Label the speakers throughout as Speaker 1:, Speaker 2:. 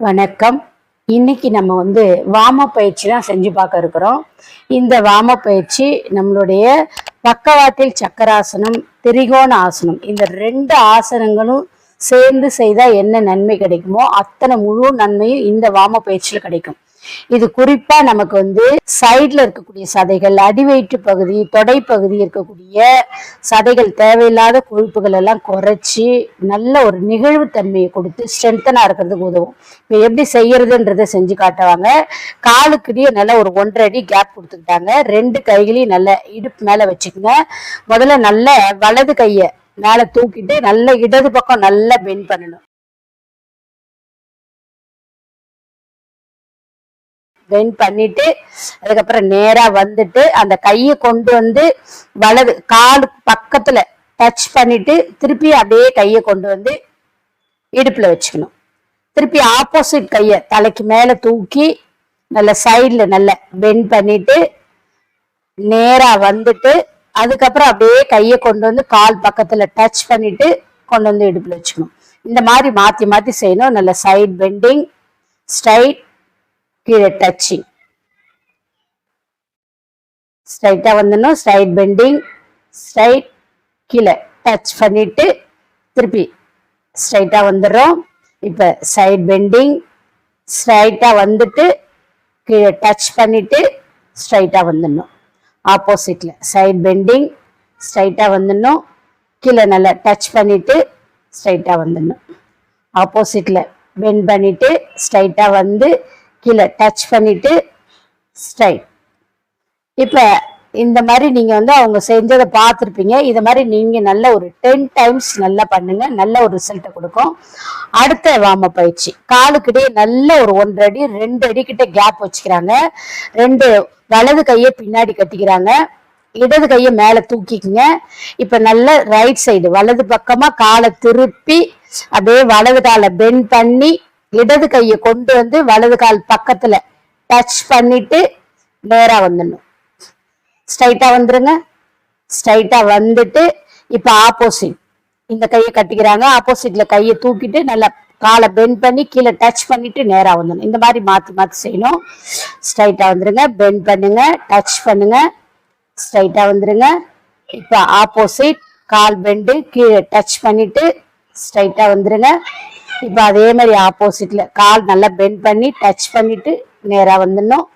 Speaker 1: வணக்கம். இன்னைக்கு நம்ம வந்து வாம பயிற்சி தான் செஞ்சு பார்க்க இருக்கிறோம். இந்த வாம பயிற்சி நம்மளுடைய பக்கவாட்டில் சக்கராசனம் திரிகோண ஆசனம் இந்த ரெண்டு ஆசனங்களும் சேர்ந்து செய்தால் என்ன நன்மை கிடைக்குமோ அத்தனை முழு நன்மையும் இந்த வாம பயிற்சியில் கிடைக்கும். இது குறிப்பா நமக்கு வந்து சைட்ல இருக்கக்கூடிய சதைகள் அடிவயிற்று பகுதி தொடை பகுதி இருக்கக்கூடிய சதைகள் தேவையில்லாத கொழுப்புகள் எல்லாம் குறைச்சி நல்ல ஒரு நிகழ்வு தன்மையை கொடுத்து ஸ்ட்ரென்தனா இருக்கிறதுக்கு உதவும். இப்போ எப்படி செய்யறதுன்றதை செஞ்சு காட்டுவாங்க. காலுக்கிடையே நல்லா ஒரு ஒன்றரை அடி கேப் கொடுத்துக்கிட்டாங்க. ரெண்டு கைகளையும் நல்ல இடுப்பு மேல வச்சுக்கோங்க. முதல்ல நல்ல வலது கையை மேல தூக்கிட்டு நல்ல இடது பக்கம் நல்லா பெண்ட் பண்ணணும். வென் பண்ணிட்டு அதுக்கப்புறம் நேரா வந்துட்டு அந்த கையை கொண்டு வந்து வலது கால் பக்கத்துல டச் பண்ணிட்டு திருப்பி அப்படியே கையை கொண்டு வந்து இடுப்புல வச்சுக்கணும். திருப்பி ஆப்போசிட் கையை தலைக்கு மேல தூக்கி நல்ல சைட்ல நல்ல பெண்ட் பண்ணிட்டு நேரா வந்துட்டு அதுக்கப்புறம் அப்படியே கையை கொண்டு வந்து கால் பக்கத்துல டச் பண்ணிட்டு கொண்டு வந்து இடுப்புல வச்சுக்கணும். இந்த மாதிரி மாத்தி மாத்தி செய்யணும். நல்ல சைட் பெண்டிங் ஸ்ட்ரைட் கீழே டச்சிங் ஸ்ட்ரைட்டா வந்துடணும். ஸ்ட்ரைட் பெண்டிங் ஸ்ட்ரைட் கீழே டச் பண்ணிட்டு திருப்பி ஸ்ட்ரைட்டா வந்துடுறோம். இப்போ சைட் பெண்டிங் ஸ்ட்ரைட்டா வந்துட்டு கீழே டச் பண்ணிட்டு ஸ்ட்ரைட்டா வந்துடணும். ஆப்போசிட்ல சைட் பெண்டிங் ஸ்ட்ரைட்டா வந்துடணும். கீழே நல்லா டச் பண்ணிட்டு ஸ்ட்ரைட்டா வந்துடணும். ஆப்போசிட்ல பெண்ட் பண்ணிட்டு ஸ்ட்ரைட்டா வந்து கீழே டச் பண்ணிட்டு ஸ்ட்ரைட் இப்போ இந்த மாதிரி நீங்கள் வந்து அவங்க செஞ்சதை பார்த்துருப்பீங்க. இதை மாதிரி நீங்கள் நல்ல ஒரு டென் டைம்ஸ் நல்லா பண்ணுங்க. நல்ல ஒரு ரிசல்ட்டை கொடுக்கும். அடுத்த வாம பயிற்சி. காலுக்கிட்டே நல்ல ஒரு ஒன்றரை அடி ரெண்டு அடிக்கிட்ட கேப் வச்சுக்கிறாங்க. ரெண்டு வலது கையை பின்னாடி கட்டிக்கிறாங்க. இடது கையை மேல தூக்கிக்குங்க. இப்ப நல்ல ரைட் சைடு வலது பக்கமா காலை திருப்பி அப்படியே வலது காலை பெண்ட் பண்ணி இடது கையை கொண்டு வந்து வலது கால் பக்கத்துல டச் பண்ணிட்டு நேரா வந்துடணும். ஸ்ட்ரைட்டா வந்துருங்க. ஸ்ட்ரைட்டா வந்துட்டு இப்ப ஆப்போசிட் இந்த கையை கட்டிக்கிறாங்க. ஆப்போசிட்ல கையை தூக்கிட்டு நல்லா காலை பெண்ட் பண்ணி கீழே டச் பண்ணிட்டு நேரா வந்துடணும். இந்த மாதிரி மாத்தி மாத்தி செய்யணும். ஸ்ட்ரைட்டா வந்துருங்க. பெண்ட் பண்ணுங்க. டச் பண்ணுங்க. ஸ்ட்ரைட்டா வந்துருங்க. இப்ப ஆப்போசிட் கால் பெண்டு கீழே டச் பண்ணிட்டு ஸ்ட்ரைட்டா வந்துருங்க. இப்போ அதே மாதிரி ஆப்போசிட்ல கால் நல்லா பெண்ட் பண்ணி டச் பண்ணிட்டு நேரா வந்துடணும்.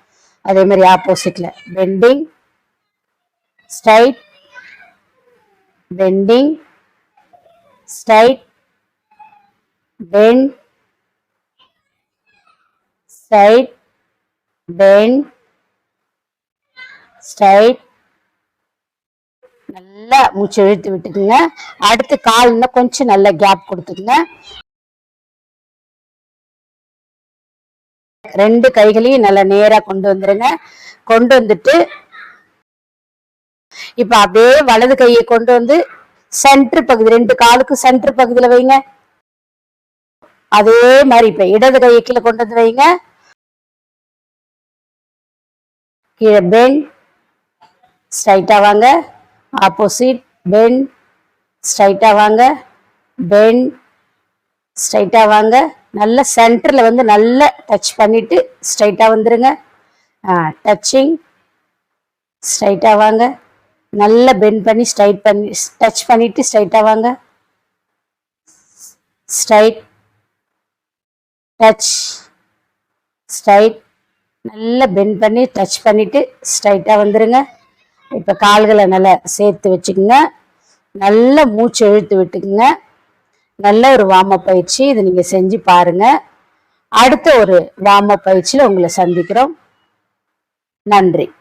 Speaker 1: அதே மாதிரி ஆப்போசிட்ல bending straight bending straight bend straight bend straight நல்லா மூச்சு இழுத்து விட்டுக்குங்க. அடுத்து கால் இன்னும் கொஞ்சம் நல்ல கேப் கொடுத்துக்குங்க. ரெண்டு கைகளையும் நல்லா நேரா கொண்டு வந்துருங்க. கொண்டு வந்துட்டு இப்ப அப்படியே வலது கையை கொண்டு வந்து சென்டர் பகுதி ரெண்டு காலுக்கு சென்டர் பகுதியில வைங்க. அதே மாதிரி இப்ப இடது கையை கீழே கொண்டு வந்து வைங்க. கீழே பென் ஸ்ட்ரைட்டா வாங்க. ஆப்போசிட் பென் ஸ்ட்ரைட்டா வாங்க. பென் ஸ்ட்ரைட்டா வாங்க. நல்ல சென்டர்ல வந்து நல்லா டச் பண்ணிட்டு ஸ்ட்ரைட்டா வந்துருங்க. டச்சிங் ஸ்ட்ரைட்டா வாங்க. நல்லா பெண்ட் பண்ணி ஸ்ட்ரைட் பண்ணி டச் பண்ணிட்டு ஸ்ட்ரைட்டா வாங்க. ஸ்ட்ரைட் டச் ஸ்ட்ரைட் நல்லா பெண்ட் பண்ணி டச் பண்ணிட்டு ஸ்ட்ரைட்டா வந்துருங்க. இப்போ கால்களை நல்லா சேர்த்து வச்சுக்கோங்க. நல்ல மூச்சு இழுத்து விட்டுக்குங்க. நல்ல ஒரு வாம பயிற்சி இதை நீங்கள் செஞ்சு பாருங்க. அடுத்த ஒரு வாம பயிற்சியில் உங்களை சந்திக்கிறோம். நன்றி.